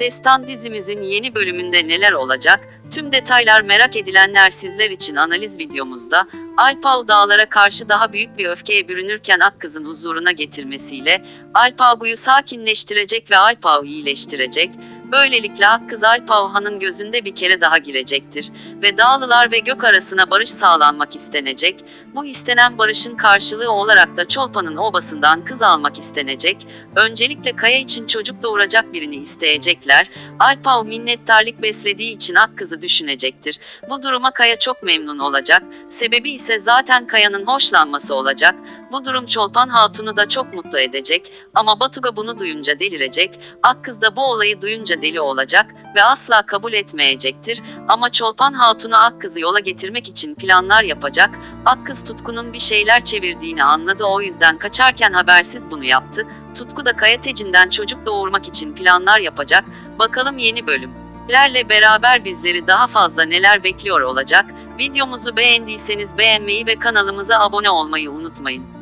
Destan dizimizin yeni bölümünde neler olacak? Tüm detaylar merak edilenler sizler için analiz videomuzda. Alpav dağlara karşı daha büyük bir öfkeye bürünürken Akkız'ın huzuruna getirmesiyle Alpav'u sakinleştirecek ve Alpav'ı iyileştirecek. Böylelikle Akkız Alpavhan'ın gözünde bir kere daha girecektir ve Dağlılar ve Gök arasına barış sağlanmak istenecek. Bu istenen barışın karşılığı olarak da Çolpan'ın obasından kız almak istenecek. Öncelikle Kaya için çocuk doğuracak birini isteyecekler. Alpav minnettarlık beslediği için Akkız'ı düşünecektir. Bu duruma Kaya çok memnun olacak. Sebebi ise zaten Kaya'nın hoşlanması olacak. Bu durum Çolpan Hatun'u da çok mutlu edecek ama Batuga bunu duyunca delirecek. Akkız da bu olayı duyunca deli olacak ve asla kabul etmeyecektir. Ama Çolpan Hatun'u Akkız'ı yola getirmek için planlar yapacak. Akkız Tutku'nun bir şeyler çevirdiğini anladı o yüzden kaçarken habersiz bunu yaptı. Tutku da Kaya Tecin'den çocuk doğurmak için planlar yapacak. Bakalım yeni bölümlerle beraber bizleri daha fazla neler bekliyor olacak. Videomuzu beğendiyseniz beğenmeyi ve kanalımıza abone olmayı unutmayın.